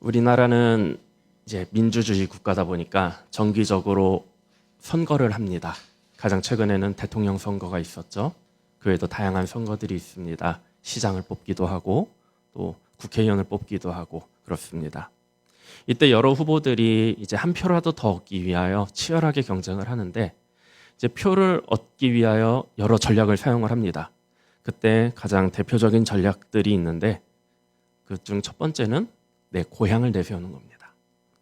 우리나라는 이제 민주주의 국가다 보니까 정기적으로 선거를 합니다. 가장 최근에는 대통령 선거가 있었죠. 그 외에도 다양한 선거들이 있습니다. 시장을 뽑기도 하고 또 국회의원을 뽑기도 하고 그렇습니다. 이때 여러 후보들이 이제 한 표라도 더 얻기 위하여 치열하게 경쟁을 하는데 이제 표를 얻기 위하여 여러 전략을 사용을 합니다. 그때 가장 대표적인 전략들이 있는데 그중 첫 번째는 내 고향을 내세우는 겁니다.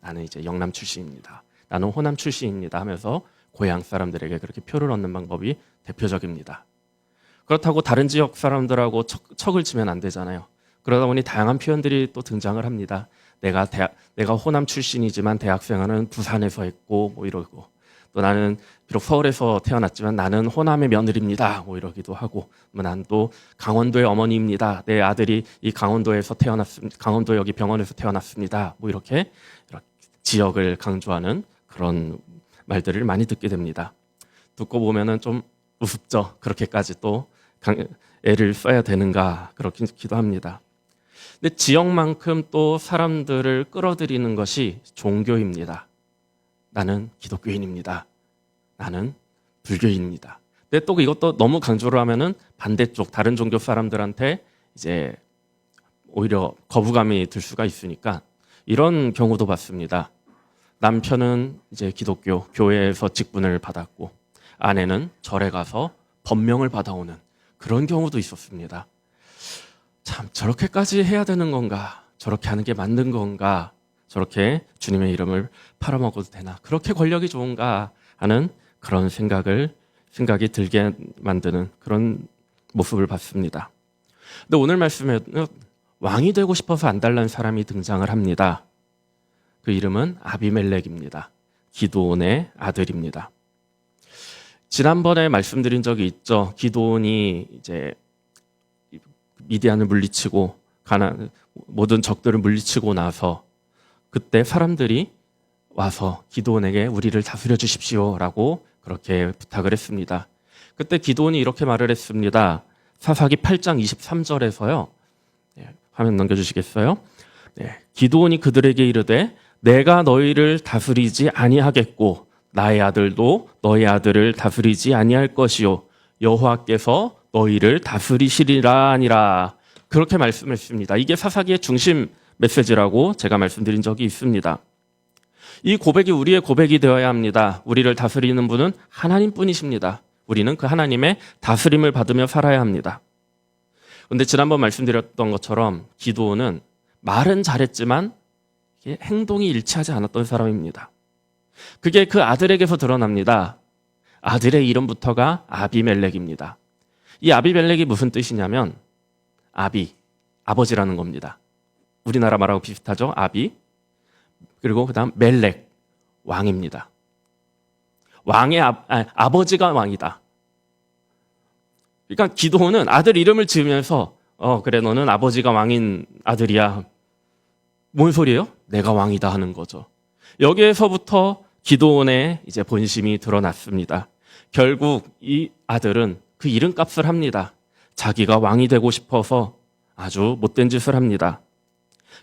나는 이제 영남 출신입니다. 나는 호남 출신입니다 하면서 고향 사람들에게 그렇게 표를 얻는 방법이 대표적입니다. 그렇다고 다른 지역 사람들하고 척, 척을 치면 안 되잖아요. 그러다 보니 다양한 표현들이 또 등장을 합니다. 내가 대학, 내가 호남 출신이지만 대학생활은 부산에서 했고 뭐 이러고 또 나는 비록 서울에서 태어났지만 나는 호남의 며느리입니다. 뭐 이러기도 하고 뭐난또 강원도의 어머니입니다. 내 아들이 이 강원도에서 태어났습니다. 강원도 여기 병원에서 태어났습니다. 뭐 이렇게, 이렇게 지역을 강조하는 그런 말들을 많이 듣게 됩니다. 듣고 보면은 좀 우습죠. 그렇게까지 또 강- 애를 써야 되는가 그렇기도 합니다. 근데 지역만큼 또 사람들을 끌어들이는 것이 종교입니다. 나는 기독교인입니다. 나는 불교인입니다. 근데 또 이것도 너무 강조를 하면은 반대쪽 다른 종교 사람들한테 이제 오히려 거부감이 들 수가 있으니까 이런 경우도 봤습니다. 남편은 이제 기독교 교회에서 직분을 받았고 아내는 절에 가서 법명을 받아오는 그런 경우도 있었습니다. 참 저렇게까지 해야 되는 건가? 저렇게 하는 게 맞는 건가? 저렇게 주님의 이름을 팔아먹어도 되나? 그렇게 권력이 좋은가 하는 그런 생각을 생각이 들게 만드는 그런 모습을 봤습니다. 근데 오늘 말씀에는 왕이 되고 싶어서 안달난 사람이 등장을 합니다. 그 이름은 아비멜렉입니다. 기도온의 아들입니다. 지난번에 말씀드린 적이 있죠. 기도온이 이제 미디안을 물리치고 가나 모든 적들을 물리치고 나서 그때 사람들이 와서 기도원에게 우리를 다스려 주십시오라고 그렇게 부탁을 했습니다. 그때 기도원이 이렇게 말을 했습니다. 사사기 8장 23절에서요. 화면 넘겨주시겠어요? 네, 기도원이 그들에게 이르되 내가 너희를 다스리지 아니하겠고 나의 아들도 너희 아들을 다스리지 아니할 것이요 여호와께서 너희를 다스리시리라 아니라 그렇게 말씀했습니다. 이게 사사기의 중심 메시지라고 제가 말씀드린 적이 있습니다. 이 고백이 우리의 고백이 되어야 합니다. 우리를 다스리는 분은 하나님 뿐이십니다. 우리는 그 하나님의 다스림을 받으며 살아야 합니다. 그런데 지난번 말씀드렸던 것처럼 기도는 말은 잘했지만 행동이 일치하지 않았던 사람입니다. 그게 그 아들에게서 드러납니다. 아들의 이름부터가 아비멜렉입니다. 이 아비멜렉이 무슨 뜻이냐면 아비, 아버지라는 겁니다. 우리나라 말하고 비슷하죠? 아비. 그리고 그다음 멜렉, 왕입니다. 왕의 아, 아, 아 버지가 왕이다. 그러니까 기도는 아들 이름을 지으면서 어 그래 너는 아버지가 왕인 아들이야. 뭔 소리예요? 내가 왕이다 하는 거죠. 여기에서부터 기도원의 이제 본심이 드러났습니다. 결국 이 아들은 그 이름값을 합니다. 자기가 왕이 되고 싶어서 아주 못된 짓을 합니다.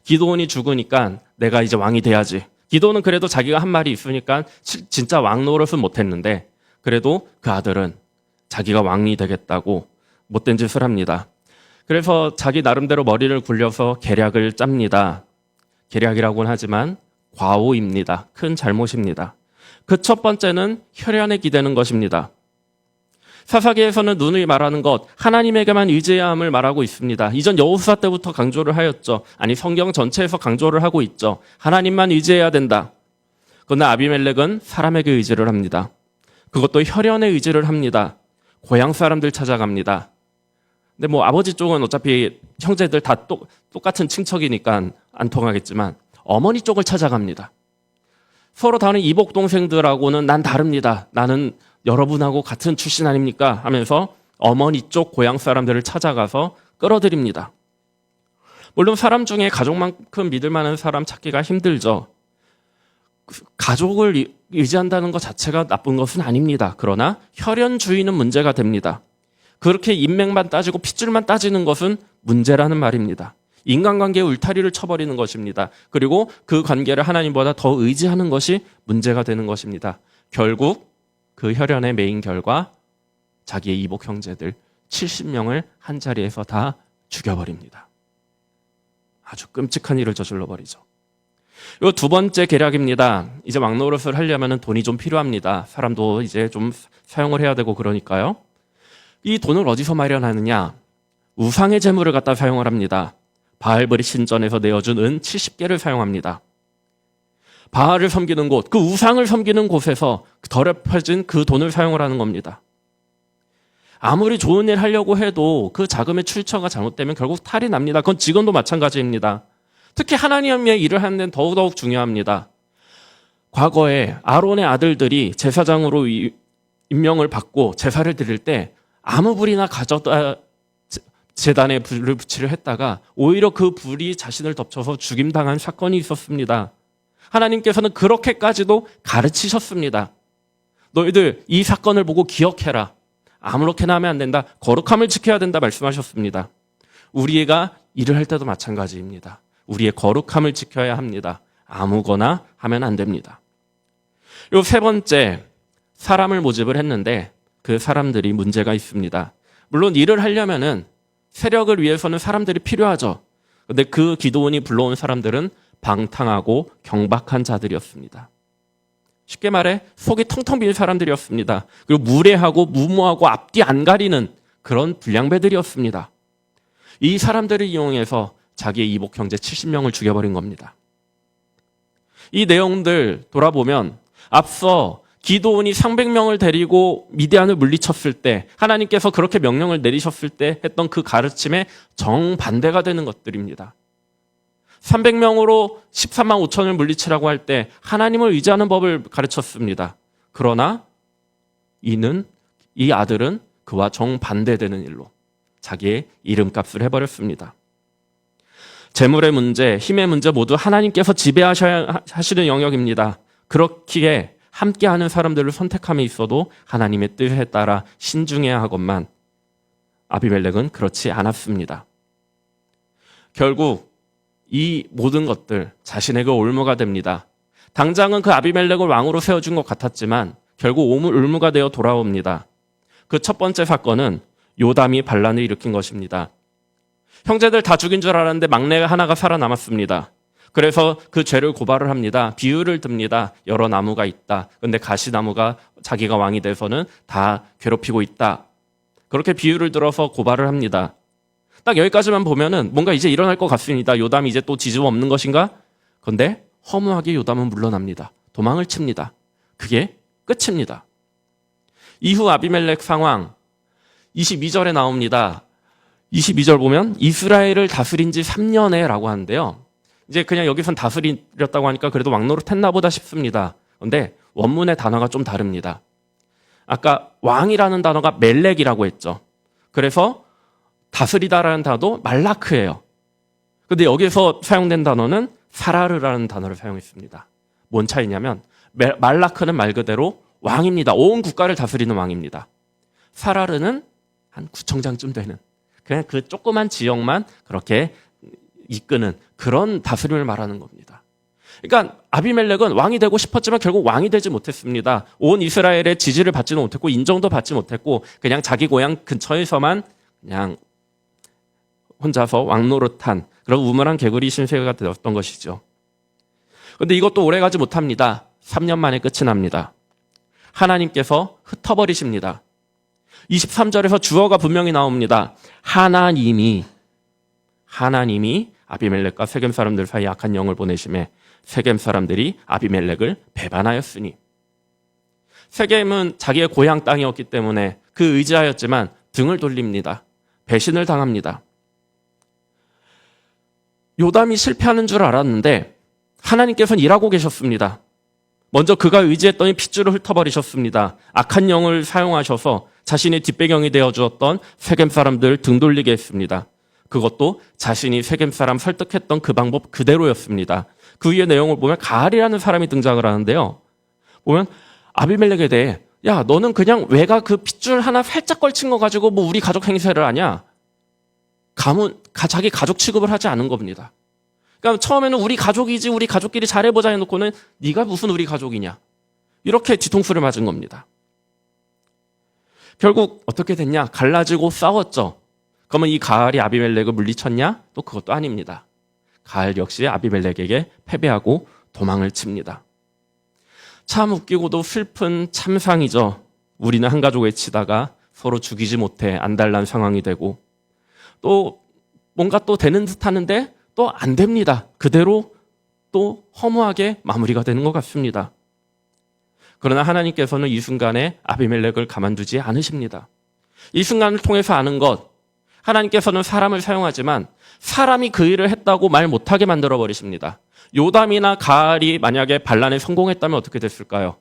기도원이 죽으니까 내가 이제 왕이 돼야지. 기도는 그래도 자기가 한 말이 있으니까 시- 진짜 왕 노릇은 못했는데 그래도 그 아들은 자기가 왕이 되겠다고 못된 짓을 합니다. 그래서 자기 나름대로 머리를 굴려서 계략을 짭니다. 계략이라고는 하지만 과오입니다. 큰 잘못입니다. 그 첫 번째는 혈연에 기대는 것입니다. 사사기에서는 누누이 말하는 것, 하나님에게만 의지해야 함을 말하고 있습니다. 이전 여호수아 때부터 강조를 하였죠. 아니 성경 전체에서 강조를 하고 있죠. 하나님만 의지해야 된다. 그러나 아비멜렉은 사람에게 의지를 합니다. 그것도 혈연에 의지를 합니다. 고향 사람들 찾아갑니다. 근데 뭐 아버지 쪽은 어차피 형제들 다 똑, 똑같은 친척이니까 안 통하겠지만 어머니 쪽을 찾아갑니다. 서로 다른 이복 동생들하고는 난 다릅니다. 나는 여러분하고 같은 출신 아닙니까? 하면서 어머니 쪽 고향 사람들을 찾아가서 끌어들입니다. 물론 사람 중에 가족만큼 믿을 만한 사람 찾기가 힘들죠. 그 가족을 의- 의지한다는 것 자체가 나쁜 것은 아닙니다. 그러나 혈연주의는 문제가 됩니다. 그렇게 인맥만 따지고 핏줄만 따지는 것은 문제라는 말입니다. 인간관계의 울타리를 쳐버리는 것입니다. 그리고 그 관계를 하나님보다 더 의지하는 것이 문제가 되는 것입니다. 결국 그 혈연의 메인 결과 자기의 이복 형제들 70명을 한 자리에서 다 죽여버립니다. 아주 끔찍한 일을 저질러 버리죠. 요두 번째 계략입니다. 이제 막노릇을 하려면 돈이 좀 필요합니다. 사람도 이제 좀 사용을 해야 되고 그러니까요. 이 돈을 어디서 마련하느냐? 우상의 재물을 갖다 사용을 합니다. 바알브리 신전에서 내어준 은 70개를 사용합니다. 바알을 섬기는 곳, 그 우상을 섬기는 곳에서 더럽혀진 그 돈을 사용을 하는 겁니다. 아무리 좋은 일 하려고 해도 그 자금의 출처가 잘못되면 결국 탈이 납니다. 그건 지금도 마찬가지입니다. 특히 하나님의 일을 하는 데는 더욱더욱 중요합니다. 과거에 아론의 아들들이 제사장으로 이- 임명을 받고 제사를 드릴 때 아무 불이나 가져다 제- 재단에 불을 붙이려 했다가 오히려 그 불이 자신을 덮쳐서 죽임당한 사건이 있었습니다. 하나님께서는 그렇게까지도 가르치셨습니다. 너희들 이 사건을 보고 기억해라. 아무렇게나 하면 안 된다. 거룩함을 지켜야 된다 말씀하셨습니다. 우리가 일을 할 때도 마찬가지입니다. 우리의 거룩함을 지켜야 합니다. 아무거나 하면 안 됩니다. 요 세 번째, 사람을 모집을 했는데 그 사람들이 문제가 있습니다. 물론 일을 하려면은 세력을 위해서는 사람들이 필요하죠. 근데 그 기도원이 불러온 사람들은 방탕하고 경박한 자들이었습니다. 쉽게 말해 속이 텅텅 빈 사람들이었습니다. 그리고 무례하고 무모하고 앞뒤 안 가리는 그런 불량배들이었습니다. 이 사람들을 이용해서 자기의 이복 형제 70명을 죽여버린 겁니다. 이 내용들 돌아보면 앞서 기도원이 300명을 데리고 미디안을 물리쳤을 때 하나님께서 그렇게 명령을 내리셨을 때 했던 그 가르침에 정반대가 되는 것들입니다. 300명으로 13만 5천을 물리치라고 할 때 하나님을 의지하는 법을 가르쳤습니다. 그러나 이는 이 아들은 그와 정반대되는 일로 자기의 이름값을 해버렸습니다. 재물의 문제, 힘의 문제 모두 하나님께서 지배하셔야 하시는 영역입니다. 그렇기에 함께하는 사람들을 선택함에 있어도 하나님의 뜻에 따라 신중해야 하건만 아비멜렉은 그렇지 않았습니다. 결국 이 모든 것들 자신에게 올무가 됩니다. 당장은 그 아비멜렉을 왕으로 세워준 것 같았지만 결국 오물 올무가 되어 돌아옵니다. 그 첫 번째 사건은 요담이 반란을 일으킨 것입니다. 형제들 다 죽인 줄 알았는데 막내 하나가 살아남았습니다. 그래서 그 죄를 고발을 합니다. 비유를 듭니다. 여러 나무가 있다. 근데 가시나무가 자기가 왕이 돼서는 다 괴롭히고 있다. 그렇게 비유를 들어서 고발을 합니다. 딱 여기까지만 보면은 뭔가 이제 일어날 것 같습니다. 요담이 이제 또 뒤집어 엎는 것인가? 그런데 허무하게 요담은 물러납니다. 도망을 칩니다. 그게 끝입니다. 이후 아비멜렉 상황 22절에 나옵니다. 22절 보면 이스라엘을 다스린 지 3년에 라고 하는데요. 이제 그냥 여기선 다스렸다고 하니까 그래도 왕노릇 했나 보다 싶습니다. 그런데 원문의 단어가 좀 다릅니다. 아까 왕이라는 단어가 멜렉이라고 했죠. 그래서 다스리다라는 단어도 말라크예요. 근데 여기서 사용된 단어는 사라르라는 단어를 사용했습니다. 뭔 차이냐면 멜- 말라크는 말 그대로 왕입니다. 온 국가를 다스리는 왕입니다. 사라르는 한 구청장쯤 되는 그냥 그 조그만 지역만 그렇게 이끄는 그런 다스림을 말하는 겁니다. 그러니까 아비멜렉은 왕이 되고 싶었지만 결국 왕이 되지 못했습니다. 온 이스라엘의 지지를 받지는 못했고 인정도 받지 못했고 그냥 자기 고향 근처에서만 그냥 혼자서 왕노릇한 그런 우물한 개구리 신세가 되었던 것이죠. 그런데 이것도 오래가지 못합니다. 3년 만에 끝이 납니다. 하나님께서 흩어버리십니다. 23절에서 주어가 분명히 나옵니다. 하나님이 하나님이 아비멜렉과 세겜 사람들 사이 악한 영을 보내심에 세겜 사람들이 아비멜렉을 배반하였으니 세겜은 자기의 고향 땅이었기 때문에 그 의지하였지만 등을 돌립니다. 배신을 당합니다. 요담이 실패하는 줄 알았는데 하나님께서는 일하고 계셨습니다. 먼저 그가 의지했더니 핏줄을 훑어버리셨습니다. 악한 영을 사용하셔서 자신의 뒷배경이 되어 주었던 세겜 사람들 등 돌리게 했습니다. 그것도 자신이 세겜 사람 설득했던 그 방법 그대로였습니다. 그 위의 내용을 보면 가알이라는 사람이 등장을 하는데요. 보면 아비멜렉에 대해 야 너는 그냥 외가 그 핏줄 하나 살짝 걸친 거 가지고 뭐 우리 가족 행세를 하냐? 가문 가- 자기 가족 취급을 하지 않은 겁니다. 그러니까 처음에는 우리 가족이지 우리 가족끼리 잘해보자 해놓고는 네가 무슨 우리 가족이냐 이렇게 뒤통수를 맞은 겁니다. 결국 어떻게 됐냐? 갈라지고 싸웠죠. 그러면 이 가알이 아비멜렉을 물리쳤냐? 또 그것도 아닙니다. 가알 역시 아비멜렉에게 패배하고 도망을 칩니다. 참 웃기고도 슬픈 참상이죠. 우리는 한 가족 외치다가 서로 죽이지 못해 안달난 상황이 되고 또 뭔가 또 되는 듯 하는데 또 안 됩니다. 그대로 또 허무하게 마무리가 되는 것 같습니다. 그러나 하나님께서는 이 순간에 아비멜렉을 가만두지 않으십니다. 이 순간을 통해서 아는 것, 하나님께서는 사람을 사용하지만 사람이 그 일을 했다고 말 못하게 만들어 버리십니다. 요담이나 가알이 만약에 반란에 성공했다면 어떻게 됐을까요?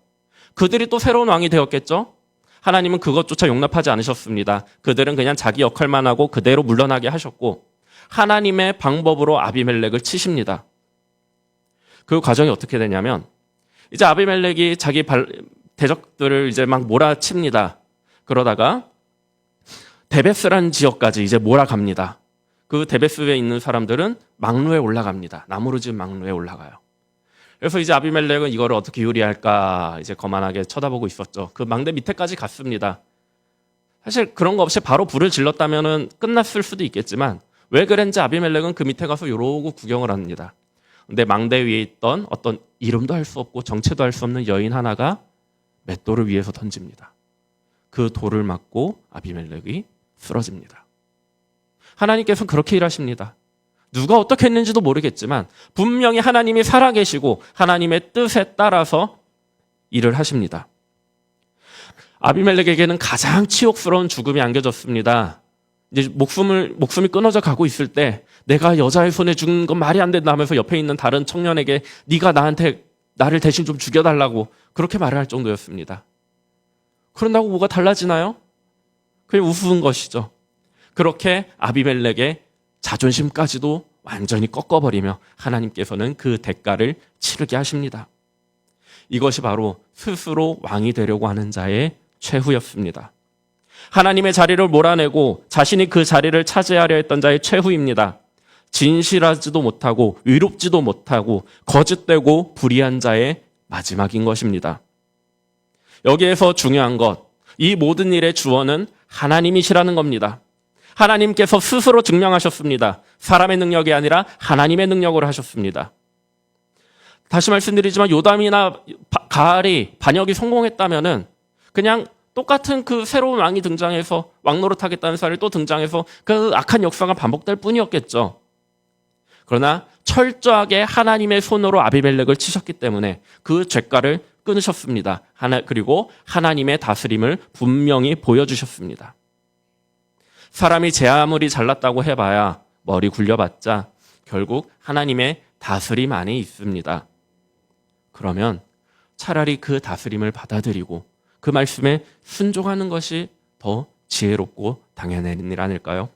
그들이 또 새로운 왕이 되었겠죠? 하나님은 그것조차 용납하지 않으셨습니다. 그들은 그냥 자기 역할만 하고 그대로 물러나게 하셨고 하나님의 방법으로 아비멜렉을 치십니다. 그 과정이 어떻게 되냐면 이제 아비멜렉이 자기 발- 대적들을 이제 막 몰아칩니다. 그러다가 데베스라는 지역까지 이제 몰아갑니다. 그 데베스에 있는 사람들은 막루에 올라갑니다. 나무로 지은 막루에 올라가요. 그래서 이제 아비멜렉은 이거를 어떻게 요리할까 이제 거만하게 쳐다보고 있었죠. 그 망대 밑에까지 갔습니다. 사실 그런 거 없이 바로 불을 질렀다면은 끝났을 수도 있겠지만 왜 그랬는지 아비멜렉은 그 밑에 가서 요러고 구경을 합니다. 근데 망대 위에 있던 어떤 이름도 할 수 없고 정체도 할 수 없는 여인 하나가 맷돌을 위에서 던집니다. 그 돌을 맞고 아비멜렉이 쓰러집니다. 하나님께서는 그렇게 일하십니다. 누가 어떻게 했는지도 모르겠지만 분명히 하나님이 살아계시고 하나님의 뜻에 따라서 일을 하십니다. 아비멜렉에게는 가장 치욕스러운 죽음이 안겨졌습니다. 이제 목숨을 목숨이 끊어져 가고 있을 때 내가 여자의 손에 죽는 건 말이 안 된다 하면서 옆에 있는 다른 청년에게 네가 나한테 나를 대신 좀 죽여달라고 그렇게 말을 할 정도였습니다. 그런다고 뭐가 달라지나요? 그게 우스운 것이죠. 그렇게 아비멜렉의 자존심까지도 완전히 꺾어버리며 하나님께서는 그 대가를 치르게 하십니다. 이것이 바로 스스로 왕이 되려고 하는 자의 최후였습니다. 하나님의 자리를 몰아내고 자신이 그 자리를 차지하려 했던 자의 최후입니다. 진실하지도 못하고 위롭지도 못하고 거짓되고 불의한 자의 마지막인 것입니다. 여기에서 중요한 것, 이 모든 일의 주원은 하나님이시라는 겁니다. 하나님께서 스스로 증명하셨습니다. 사람의 능력이 아니라 하나님의 능력으로 하셨습니다. 다시 말씀드리지만 요담이나 바- 가알이 반역이 성공했다면은 그냥 똑같은 그 새로운 왕이 등장해서 왕 노릇하겠다는 사람이 또 등장해서 그 악한 역사가 반복될 뿐이었겠죠. 그러나 철저하게 하나님의 손으로 아비멜렉을 치셨기 때문에 그 죄가를 끊으셨습니다. 하나 그리고 하나님의 다스림을 분명히 보여주셨습니다. 사람이 제 아무리 잘났다고 해봐야 머리 굴려봤자 결국 하나님의 다스림 안에 있습니다. 그러면 차라리 그 다스림을 받아들이고 그 말씀에 순종하는 것이 더 지혜롭고 당연한 일 아닐까요?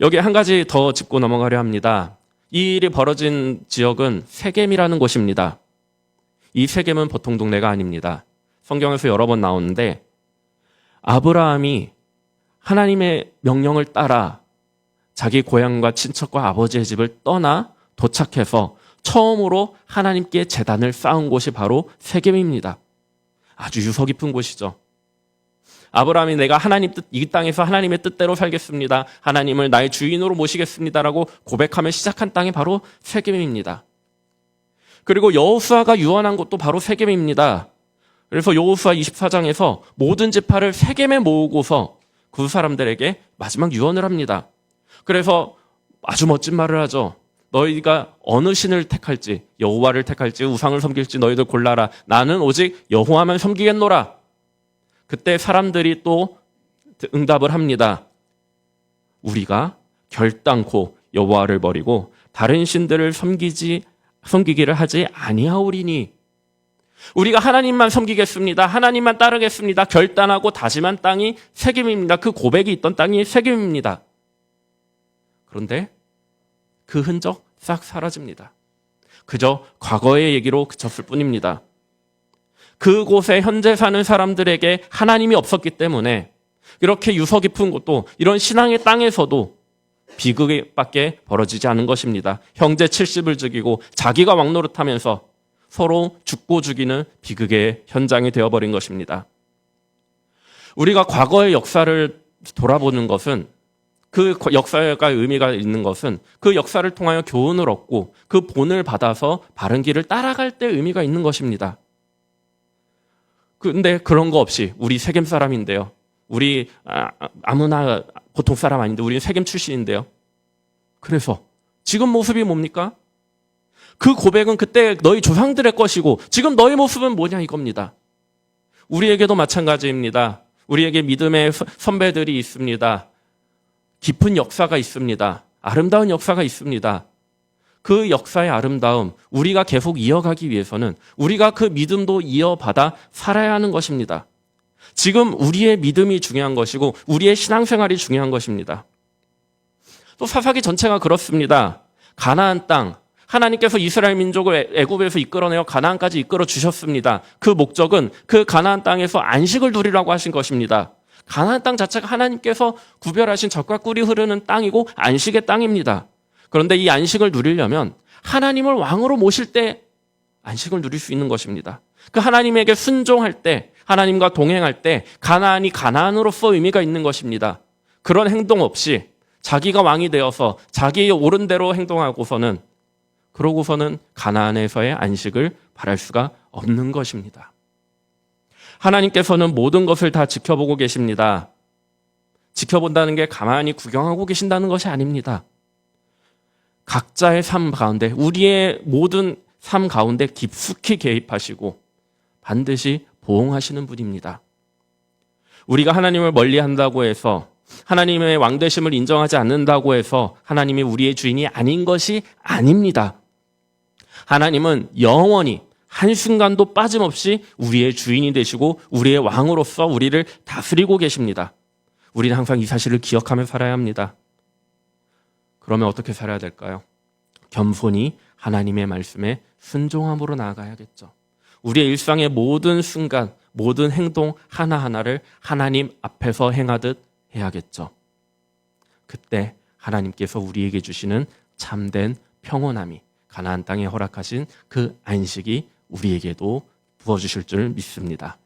여기 한 가지 더 짚고 넘어가려 합니다. 이 일이 벌어진 지역은 세겜이라는 곳입니다. 이 세겜은 보통 동네가 아닙니다. 성경에서 여러 번 나오는데 아브라함이 하나님의 명령을 따라 자기 고향과 친척과 아버지의 집을 떠나 도착해서 처음으로 하나님께 재단을 쌓은 곳이 바로 세겜입니다. 아주 유서 깊은 곳이죠. 아브라함이 내가 하나님 뜻, 이 땅에서 하나님의 뜻대로 살겠습니다. 하나님을 나의 주인으로 모시겠습니다라고 고백하며 시작한 땅이 바로 세겜입니다. 그리고 여호수아가 유언한 곳도 바로 세겜입니다. 그래서 여호수아 24장에서 모든 지파를 세겜에 모으고서 그 사람들에게 마지막 유언을 합니다. 그래서 아주 멋진 말을 하죠. 너희가 어느 신을 택할지 여호와를 택할지 우상을 섬길지 너희들 골라라. 나는 오직 여호와만 섬기겠노라. 그때 사람들이 또 응답을 합니다. 우리가 결단코 여호와를 버리고 다른 신들을 섬기지 섬기기를 하지 아니하오리니 우리가 하나님만 섬기겠습니다. 하나님만 따르겠습니다. 결단하고 다짐한 땅이 세겜입니다. 그 고백이 있던 땅이 세겜입니다. 그런데 그 흔적 싹 사라집니다. 그저 과거의 얘기로 그쳤을 뿐입니다. 그곳에 현재 사는 사람들에게 하나님이 없었기 때문에 이렇게 유서 깊은 곳도 이런 신앙의 땅에서도 비극밖에 벌어지지 않은 것입니다. 형제 70을 죽이고 자기가 왕노릇하면서 서로 죽고 죽이는 비극의 현장이 되어버린 것입니다. 우리가 과거의 역사를 돌아보는 것은 그 역사가 의미가 있는 것은 그 역사를 통하여 교훈을 얻고 그 본을 받아서 바른 길을 따라갈 때 의미가 있는 것입니다. 근데 그런 거 없이 우리 세겜 사람인데요. 우리 아, 아무나 보통 사람 아닌데 우리는 세겜 출신인데요. 그래서 지금 모습이 뭡니까? 그 고백은 그때 너희 조상들의 것이고 지금 너희 모습은 뭐냐 이겁니다. 우리에게도 마찬가지입니다. 우리에게 믿음의 선배들이 있습니다. 깊은 역사가 있습니다. 아름다운 역사가 있습니다. 그 역사의 아름다움, 우리가 계속 이어가기 위해서는 우리가 그 믿음도 이어받아 살아야 하는 것입니다. 지금 우리의 믿음이 중요한 것이고 우리의 신앙생활이 중요한 것입니다. 또 사사기 전체가 그렇습니다. 가나안 땅, 하나님께서 이스라엘 민족을 애굽에서 이끌어내어 가나안까지 이끌어 주셨습니다. 그 목적은 그 가나안 땅에서 안식을 누리라고 하신 것입니다. 가나안 땅 자체가 하나님께서 구별하신 젖과 꿀이 흐르는 땅이고 안식의 땅입니다. 그런데 이 안식을 누리려면 하나님을 왕으로 모실 때 안식을 누릴 수 있는 것입니다. 그 하나님에게 순종할 때, 하나님과 동행할 때 가나안이 가나안으로서 의미가 있는 것입니다. 그런 행동 없이 자기가 왕이 되어서 자기의 옳은 대로 행동하고서는 그러고서는 가나안에서의 안식을 바랄 수가 없는 것입니다. 하나님께서는 모든 것을 다 지켜보고 계십니다. 지켜본다는 게 가만히 구경하고 계신다는 것이 아닙니다. 각자의 삶 가운데, 우리의 모든 삶 가운데 깊숙이 개입하시고 반드시 보응하시는 분입니다. 우리가 하나님을 멀리 한다고 해서 하나님의 왕되심을 인정하지 않는다고 해서 하나님이 우리의 주인이 아닌 것이 아닙니다. 하나님은 영원히 한순간도 빠짐없이 우리의 주인이 되시고 우리의 왕으로서 우리를 다스리고 계십니다. 우리는 항상 이 사실을 기억하며 살아야 합니다. 그러면 어떻게 살아야 될까요? 겸손히 하나님의 말씀에 순종함으로 나아가야겠죠. 우리의 일상의 모든 순간, 모든 행동 하나하나를 하나님 앞에서 행하듯 해야겠죠. 그때 하나님께서 우리에게 주시는 참된 평온함이 가나안 땅에 허락하신 그 안식이 우리에게도 부어 주실 줄 믿습니다.